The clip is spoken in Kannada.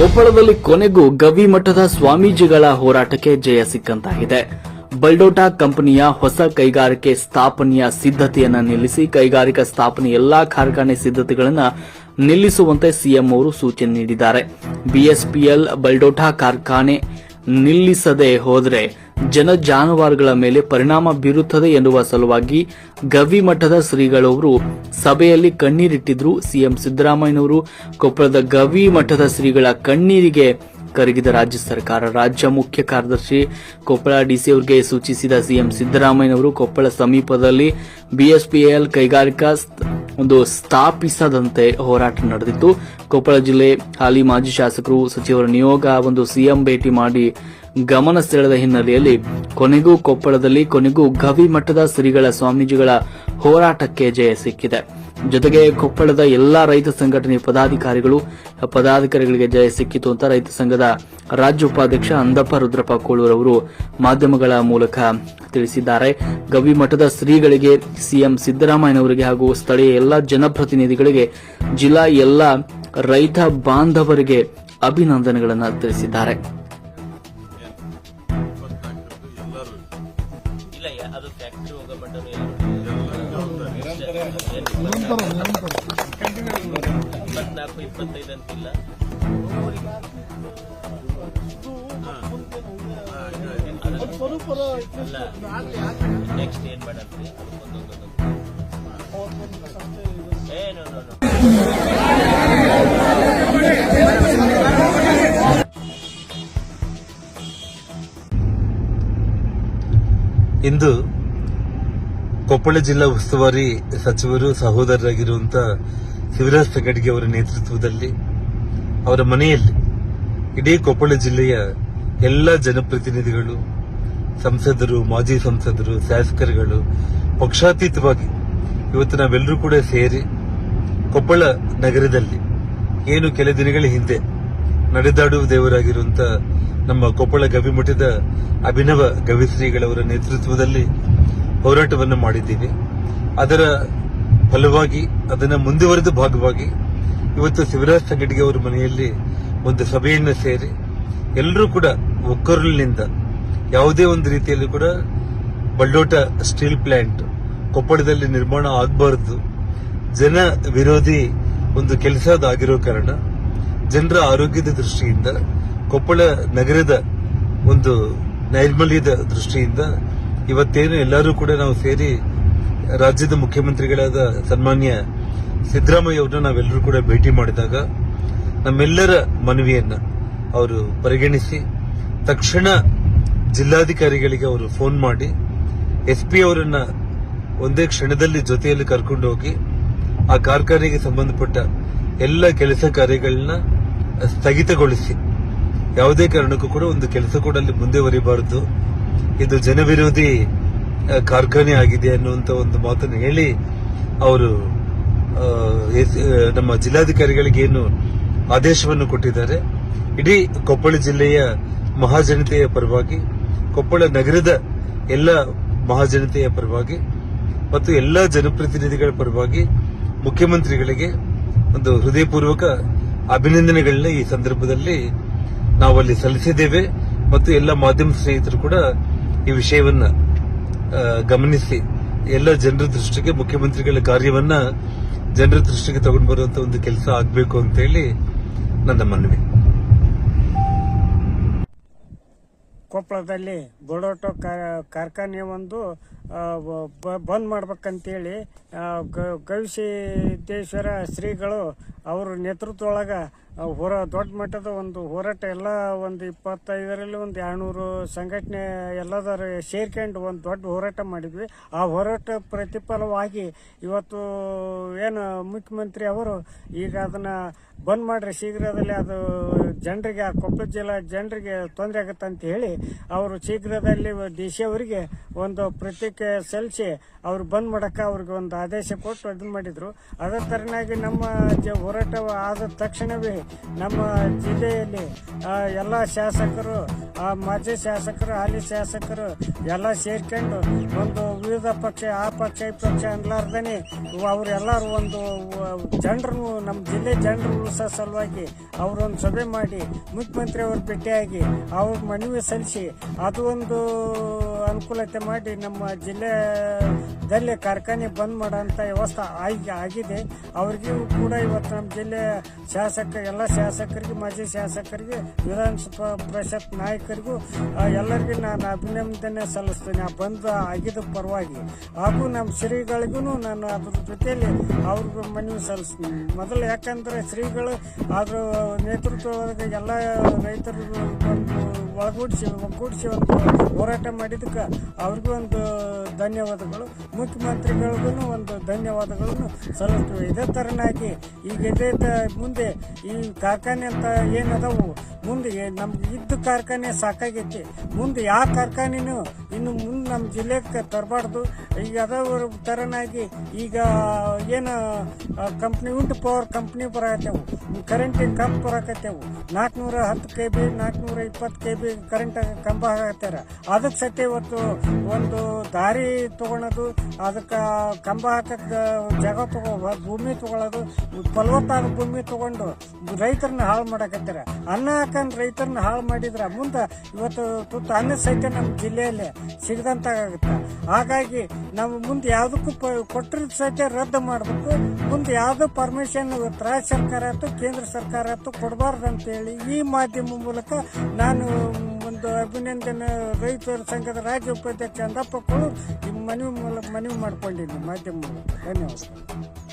ಕೊಪ್ಪಳದಲ್ಲಿ ಕೊನೆಗೂ ಗವಿ ಮಠದ ಸ್ವಾಮೀಜಿಗಳ ಹೋರಾಟಕ್ಕೆ ಜಯ ಸಿಕ್ಕಂತಾಗಿದೆ. ಬಲ್ಡೋಟಾ ಕಂಪನಿಯ ಹೊಸ ಕೈಗಾರಿಕೆ ಸ್ಥಾಪನೆಯ ಸಿದ್ಧತೆಯನ್ನು ನಿಲ್ಲಿಸಿ ಕೈಗಾರಿಕಾ ಸ್ಥಾಪನೆ ಎಲ್ಲಾ ಕಾರ್ಖಾನೆ ಸಿದ್ಧತೆಗಳನ್ನು ನಿಲ್ಲಿಸುವಂತೆ ಸಿಎಂ ಅವರು ಸೂಚನೆ ನೀಡಿದ್ದಾರೆ. ಬಿಎಸ್ಪಿಎಲ್ ಬಲ್ಡೋಟಾ ಕಾರ್ಖಾನೆ ನಿಲ್ಲಿಸದೆ ಹೋದರೆ ಜನ ಜಾನುವಾರುಗಳ ಮೇಲೆ ಪರಿಣಾಮ ಬೀರುತ್ತದೆ ಎನ್ನುವ ಸಲುವಾಗಿ ಗವಿ ಮಠದ ಶ್ರೀಗಳವರು ಸಭೆಯಲ್ಲಿ ಕಣ್ಣೀರಿಟ್ಟಿದ್ರು ಸಿಎಂ ಸಿದ್ದರಾಮಯ್ಯನವರು. ಕೊಪ್ಪಳದ ಗವಿ ಮಠದ ಶ್ರೀಗಳ ಕಣ್ಣೀರಿಗೆ ಕರಗಿದ ರಾಜ್ಯ ಸರ್ಕಾರ, ರಾಜ್ಯ ಮುಖ್ಯ ಕಾರ್ಯದರ್ಶಿ ಕೊಪ್ಪಳ ಡಿಸಿ ಅವರಿಗೆ ಸೂಚಿಸಿದ ಸಿಎಂ ಸಿದ್ದರಾಮಯ್ಯನವರು ಕೊಪ್ಪಳ ಸಮೀಪದಲ್ಲಿ ಬಿಎಸ್ಪಿಎಲ್ ಕೈಗಾರಿಕಾ ಒಂದು ಸ್ಥಾಪಿಸದಂತೆ ಹೋರಾಟ ನಡೆದಿತ್ತು. ಕೊಪ್ಪಳ ಜಿಲ್ಲೆ ಹಾಲಿ ಮಾಜಿ ಶಾಸಕರು ಸಚಿವರ ನಿಯೋಗ ಒಂದು ಸಿಎಂ ಭೇಟಿ ಮಾಡಿ ಗಮನ ಸೆಳೆದ ಹಿನ್ನೆಲೆಯಲ್ಲಿ ಕೊನೆಗೂ ಕೊಪ್ಪಳದಲ್ಲಿ ಕೊನೆಗೂ ಗವಿ ಮಠದ ಶ್ರೀಗಳ ಸ್ವಾಮೀಜಿಗಳ ಹೋರಾಟಕ್ಕೆ ಜಯ ಸಿಕ್ಕಿದೆ. ಜೊತೆಗೆ ಕೊಪ್ಪಳದ ಎಲ್ಲಾ ರೈತ ಸಂಘಟನೆ ಪದಾಧಿಕಾರಿಗಳು ಪದಾಧಿಕಾರಿಗಳಿಗೆ ಜಯ ಸಿಕ್ಕಿತು ಅಂತ ರೈತ ಸಂಘದ ರಾಜ್ಯ ಉಪಾಧ್ಯಕ್ಷ ಅಂದಪ್ಪ ರುದ್ರಪ್ಪ ಕೋಳೂರ್ ಅವರು ಮಾಧ್ಯಮಗಳ ಮೂಲಕ ತಿಳಿಸಿದ್ದಾರೆ. ಗವಿಮಠದ ಶ್ರೀಗಳಿಗೆ ಸಿಎಂ ಸಿದ್ದರಾಮಯ್ಯನವರಿಗೆ ಹಾಗೂ ಸ್ಥಳೀಯ ಎಲ್ಲ ಜನಪ್ರತಿನಿಧಿಗಳಿಗೆ ಜಿಲ್ಲಾ ಎಲ್ಲ ರೈತ ಬಾಂಧವರಿಗೆ ಅಭಿನಂದನೆಗಳನ್ನು ತಿಳಿಸಿದ್ದಾರೆ. ಇಪ್ಪತ್ನಾಲ್ಕು ಇಪ್ಪತ್ತೈದು ಅಂತಿಲ್ಲ ಅಲ್ಲ ನೆಕ್ಸ್ಟ್ ಏನ್ ಮಾಡಲ್ರಿ ಅದಕ್ಕೊಂದೊಂದೊಂದು ಏನು ಇಂದು ಕೊಪ್ಪಳ ಜಿಲ್ಲಾ ಉಸ್ತುವಾರಿ ಸಚಿವರು, ಸಹೋದರರಾಗಿರುವಂತ ಶಿವರಾಜ್ ತಗಡಿಗೆ ಅವರ ನೇತೃತ್ವದಲ್ಲಿ ಅವರ ಮನೆಯಲ್ಲಿ ಇಡೀ ಕೊಪ್ಪಳ ಜಿಲ್ಲೆಯ ಎಲ್ಲ ಜನಪ್ರತಿನಿಧಿಗಳು, ಸಂಸದರು, ಮಾಜಿ ಸಂಸದರು, ಶಾಸಕರುಗಳು ಪಕ್ಷಾತೀತವಾಗಿ ಇವತ್ತು ನಾವೆಲ್ಲರೂ ಕೂಡ ಸೇರಿ ಕೊಪ್ಪಳ ನಗರದಲ್ಲಿ ಏನು ಕೆಲ ದಿನಗಳ ಹಿಂದೆ ನಡೆದಾಡುವ ದೇವರಾಗಿರುವಂತ ನಮ್ಮ ಕೊಪ್ಪಳ ಗವಿಮಠದ ಅಭಿನವ ಗವಿಶ್ರೀಗಳವರ ನೇತೃತ್ವದಲ್ಲಿ ಹೋರಾಟವನ್ನು ಮಾಡಿದ್ದೀವಿ. ಅದರ ಫಲವಾಗಿ, ಅದನ್ನು ಮುಂದುವರೆದ ಭಾಗವಾಗಿ ಇವತ್ತು ಶಿವರಾಜ್ ಸಂಗಡಿಗೆ ಅವರ ಮನೆಯಲ್ಲಿ ಒಂದು ಸಭೆಯನ್ನು ಸೇರಿ ಎಲ್ಲರೂ ಕೂಡ ಒಕ್ಕರಲಿನಿಂದ ಯಾವುದೇ ಒಂದು ರೀತಿಯಲ್ಲಿ ಕೂಡ ಬಳ್ಳೋಟ ಸ್ಟೀಲ್ ಪ್ಲಾಂಟ್ ಕೊಪ್ಪಳದಲ್ಲಿ ನಿರ್ಮಾಣ ಆಗಬಾರದು, ಜನ ವಿರೋಧಿ ಒಂದು ಕೆಲಸ ಆಗಿರೋ ಕಾರಣ ಜನರ ಆರೋಗ್ಯದ ದೃಷ್ಟಿಯಿಂದ ಕೊಪ್ಪಳ ನಗರದ ಒಂದು ನೈರ್ಮಲ್ಯದ ದೃಷ್ಟಿಯಿಂದ ಇವತ್ತೇನು ಎಲ್ಲರೂ ಕೂಡ ನಾವು ಸೇರಿ ರಾಜ್ಯದ ಮುಖ್ಯಮಂತ್ರಿಗಳಾದ ಸನ್ಮಾನ್ಯ ಸಿದ್ದರಾಮಯ್ಯ ಅವ್ರನ್ನ ನಾವೆಲ್ಲರೂ ಕೂಡ ಭೇಟಿ ಮಾಡಿದಾಗ ನಮ್ಮೆಲ್ಲರ ಮನವಿಯನ್ನ ಅವರು ಪರಿಗಣಿಸಿ, ತಕ್ಷಣ ಜಿಲ್ಲಾಧಿಕಾರಿಗಳಿಗೆ ಅವರು ಫೋನ್ ಮಾಡಿ, ಎಸ್ಪಿ ಅವರನ್ನ ಒಂದೇ ಕ್ಷಣದಲ್ಲಿ ಜೊತೆಯಲ್ಲಿ ಕರ್ಕೊಂಡು ಹೋಗಿ, ಆ ಕಾರ್ಖಾನೆಗೆ ಸಂಬಂಧಪಟ್ಟ ಎಲ್ಲ ಕೆಲಸ ಕಾರ್ಯಗಳನ್ನ ಸ್ಥಗಿತಗೊಳಿಸಿ, ಯಾವುದೇ ಕಾರಣಕ್ಕೂ ಕೂಡ ಒಂದು ಕೆಲಸ ಕೂಡ ಅಲ್ಲಿ ಮುಂದುವರಿಬಾರದು ಇದು ಜನವಿರೋಧಿ ಕಾರ್ಖಾನೆ ಆಗಿದೆ ಅನ್ನುವಂತ ಒಂದು ಮಾತನ್ನು ಹೇಳಿ ಅವರು ನಮ್ಮ ಜಿಲ್ಲಾಧಿಕಾರಿಗಳಿಗೆ ಏನು ಆದೇಶವನ್ನು ಕೊಟ್ಟಿದ್ದಾರೆ. ಇಡೀ ಕೊಪ್ಪಳ ಜಿಲ್ಲೆಯ ಮಹಾಜನತೆಯ ಪರವಾಗಿ, ಕೊಪ್ಪಳ ನಗರದ ಎಲ್ಲ ಮಹಾಜನತೆಯ ಪರವಾಗಿ ಮತ್ತು ಎಲ್ಲ ಜನಪ್ರತಿನಿಧಿಗಳ ಪರವಾಗಿ ಮುಖ್ಯಮಂತ್ರಿಗಳಿಗೆ ಒಂದು ಹೃದಯಪೂರ್ವಕ ಅಭಿನಂದನೆಗಳನ್ನ ಈ ಸಂದರ್ಭದಲ್ಲಿ ನಾವಲ್ಲಿ ಸಲ್ಲಿಸಿದ್ದೇವೆ. ಮತ್ತು ಎಲ್ಲ ಮಾಧ್ಯಮ ಸ್ನೇಹಿತರು ಕೂಡ ಈ ವಿಷಯವನ್ನ ಗಮನಿಸಿ. ಎಲ್ಲ ಜನರ ದೃಷ್ಟಿಗೆ, ಮುಖ್ಯಮಂತ್ರಿಗಳ ಕಾರ್ಯವನ್ನ ಜನರ ದೃಷ್ಟಿಗೆ ತಗೊಂಡು ಬರುವಂತ ಒಂದು ಕೆಲಸ ಆಗಬೇಕು ಅಂತ ಹೇಳಿ ನನ್ನ ಮನವಿ. ಕೊಪ್ಪಳದಲ್ಲಿ ಬೊಡೋಟೋ ಕಾರ್ಖಾನೆ ಒಂದು ಬಂದ್ ಮಾಡ್ಬೇಕಂತೇಳಿ ಗವಿಸಿದ್ದೇಶ್ವರ ಶ್ರೀಗಳು ಅವ್ರ ನೇತೃತ್ವದೊಳಗ ಹೊರ, ದೊಡ್ಡ ಮಟ್ಟದ ಒಂದು ಹೋರಾಟ ಎಲ್ಲ ಒಂದು ಇಪ್ಪತ್ತೈದರಲ್ಲಿ ಒಂದು ಎರಡ್ನೂರು ಸಂಘಟನೆ ಎಲ್ಲದರ ಸೇರ್ಕೊಂಡು ಒಂದು ದೊಡ್ಡ ಹೋರಾಟ ಮಾಡಿದ್ವಿ. ಆ ಹೋರಾಟ ಪ್ರತಿಫಲವಾಗಿ ಇವತ್ತು ಏನು ಮುಖ್ಯಮಂತ್ರಿ ಅವರು ಈಗ ಅದನ್ನ ಬಂದ್ ಮಾಡ್ರಿ ಶೀಘ್ರದಲ್ಲಿ ಅದು ಜನರಿಗೆ, ಆ ಕೊಪ್ಪಳ ಜಿಲ್ಲಾ ಜನರಿಗೆ ತೊಂದರೆ ಆಗುತ್ತೆ ಅಂತ ಹೇಳಿ, ಅವರು ಶೀಘ್ರದಲ್ಲಿ ಡಿ ಒಂದು ಪ್ರತ್ಯೇಕ ಕೆ ಸಲ್ಲಿಸಿ ಅವ್ರು ಬಂದ್ ಮಾಡಕ ಅವ್ರಿಗೆ ಒಂದು ಆದೇಶ ಕೊಟ್ಟು ಅದನ್ನ ಮಾಡಿದ್ರು. ಅದೇ ತರನಾಗಿ ನಮ್ಮ ಜ- ಹೋರಾಟ ಆದ ತಕ್ಷಣವೇ ನಮ್ಮ ಜಿಲ್ಲೆಯಲ್ಲಿ ಎಲ್ಲ ಶಾಸಕರು ಮಾಜಿ ಶಾಸಕರು, ಹಾಲಿ ಶಾಸಕರು ಎಲ್ಲ ಸೇರ್ಕೊಂಡು ಒಂದು ವಿವಿಧ ಪಕ್ಷ, ಆ ಪಕ್ಷ, ಈ ಪಕ್ಷ ಅನ್ಲಾರ್ದೇನೆ ಅವರೆಲ್ಲರೂ ಒಂದು ಜನರು ನಮ್ಮ ಜಿಲ್ಲೆ ಜನರು ಉಳಿಸೋ ಸಲುವಾಗಿ ಅವರೊಂದು ಸಭೆ ಮಾಡಿ ಮುಖ್ಯಮಂತ್ರಿ ಅವ್ರ ಭೇಟಿಯಾಗಿ ಅವ್ರ ಮನವಿ ಸಲ್ಲಿಸಿ ಅದು ಒಂದು ಅನುಕೂಲತೆ ಮಾಡಿ ನಮ್ಮ ಜಿಲ್ಲೆದಲ್ಲಿ ಕಾರ್ಖಾನೆ ಬಂದ್ ಮಾಡೋಂಥ ವ್ಯವಸ್ಥೆ ಆಗಿ, ಆಗಿದೆ. ಅವ್ರಿಗೂ ಕೂಡ ಇವತ್ತು ನಮ್ಮ ಜಿಲ್ಲೆ ಶಾಸಕ, ಎಲ್ಲ ಶಾಸಕರಿಗೆ, ಮಾಜಿ ಶಾಸಕರಿಗೆ, ವಿಧಾನಸಭಾ ಪರಿಷತ್ ನಾಯಕರಿಗೂ ಎಲ್ಲರಿಗೂ ನಾನು ಅಭಿನಂದನೆ ಸಲ್ಲಿಸ್ತೇನೆ ಆ ಬಂದ ಆಗಿದ ಪರವಾಗಿ ಹಾಗೂ ನಮ್ಮ ಶ್ರೀಗಳಿಗೂ ನಾನು ಅದ್ರ ಜೊತೆಯಲ್ಲಿ ಅವ್ರಿಗೂ ಮನವಿ ಸಲ್ಲಿಸ್ತೀನಿ. ಮೊದಲು ಯಾಕಂದರೆ ಶ್ರೀಗಳು ಅದ್ರ ನೇತೃತ್ವದ ಎಲ್ಲ ರೈತರು ಒಂದು ಒಳಗೂಡಿಸಿ ಒಗ್ಗೂಡಿಸಿ ಒಂದು ಹೋರಾಟ ಮಾಡಿದ್ದಕ್ಕೆ ಅವ್ರಿಗೂ ಒಂದು ಧನ್ಯವಾದಗಳು. ಮುಖ್ಯಮಂತ್ರಿಗಳಿಗೂ ಒಂದು ಧನ್ಯವಾದಗಳನ್ನು ಸಲ್ಲಿಸ್ತೀವಿ. ಇದೇ ಥರನಾಗಿ ಈಗ ಇದೇ ಮುಂದೆ ಈ ಕಾರ್ಖಾನೆ ಅಂತ ಏನದವು, ಮುಂದೆ ನಮ್ಗೆ ಇದ್ದ ಕಾರ್ಖಾನೆ ಸಾಕಾಗೈತಿ. ಮುಂದೆ ಯಾವ ಕಾರ್ಖಾನೆನೂ ಇನ್ನು ಮುಂದೆ ನಮ್ಮ ಜಿಲ್ಲೆಗೆ ತರಬಾರ್ದು. ಈಗ ಅದವ್ರ ಥರನಾಗಿ ಈಗ ಏನು ಕಂಪ್ನಿ ಉಂಟು ಪವರ್ ಕಂಪ್ನಿ ಬರಕತ್ತೇವು. ಕರೆಂಟಿನ ಕಂಪ್ ಬರಕತ್ತೇವು. ನಾಲ್ಕುನೂರ ಹತ್ತು ಕೆ ಬಿ ನಾಲ್ಕುನೂರ ಇಪ್ಪತ್ತು ಕೆ ಬಿ ಕರೆಂಟ್ ಕಂಬ ಹಾಕ್ತಾರ. ಅದಕ್ಕೆ ಸತ್ಯ ಇವತ್ತು ಒಂದು ದಾರಿ ತಗೊಳೋದು, ಅದಕ್ಕೆ ಕಂಬ ಹಾಕಕ್ಕೆ ಜಾಗ ತಗೋ ಭೂಮಿ ತಗೊಳ್ಳೋದು ಫಲವತ್ತಾದ ಭೂಮಿ ತಗೊಂಡು ರೈತರನ್ನ ಹಾಳು ಮಾಡಕತ್ತಾರ. ಅನ್ನ ಹಾಕೊಂಡು ರೈತರನ್ನ ಹಾಳು ಮಾಡಿದ್ರೆ ಮುಂದೆ ಇವತ್ತು ತುತ್ತು ಅನ್ನ ಸಹಿತ ನಮ್ಮ ಜಿಲ್ಲೆಯಲ್ಲಿ ಸಿಗದಂತಾಗುತ್ತೆ. ಹಾಗಾಗಿ ನಾವು ಮುಂದೆ ಯಾವುದಕ್ಕೂ ಪ ಕೊಟ್ಟರ ಸಹಿತ ರದ್ದು ಮಾಡಬೇಕು. ಮುಂದೆ ಯಾವುದೋ ಪರ್ಮಿಷನ್ ರಾಜ್ಯ ಸರ್ಕಾರ ಆಯ್ತು, ಕೇಂದ್ರ ಸರ್ಕಾರ ಆಯ್ತು ಕೊಡಬಾರ್ದು ಅಂತೇಳಿ ಈ ಮಾಧ್ಯಮ ಮೂಲಕ ನಾನು ಒಂದು ಅಭಿನಂದನೆ ರೈತರ ಸಂಘದ ರಾಜ್ಯ ಉಪಾಧ್ಯಕ್ಷ ಅಂದಪ್ಪಗಳು ಈ ಮನವಿ ಮೂಲಕ ಮನವಿ ಮಾಡ್ಕೊಂಡಿದ್ದೀನಿ ಮಾಧ್ಯಮ ಮೂಲಕ ಧನ್ಯವಾದ.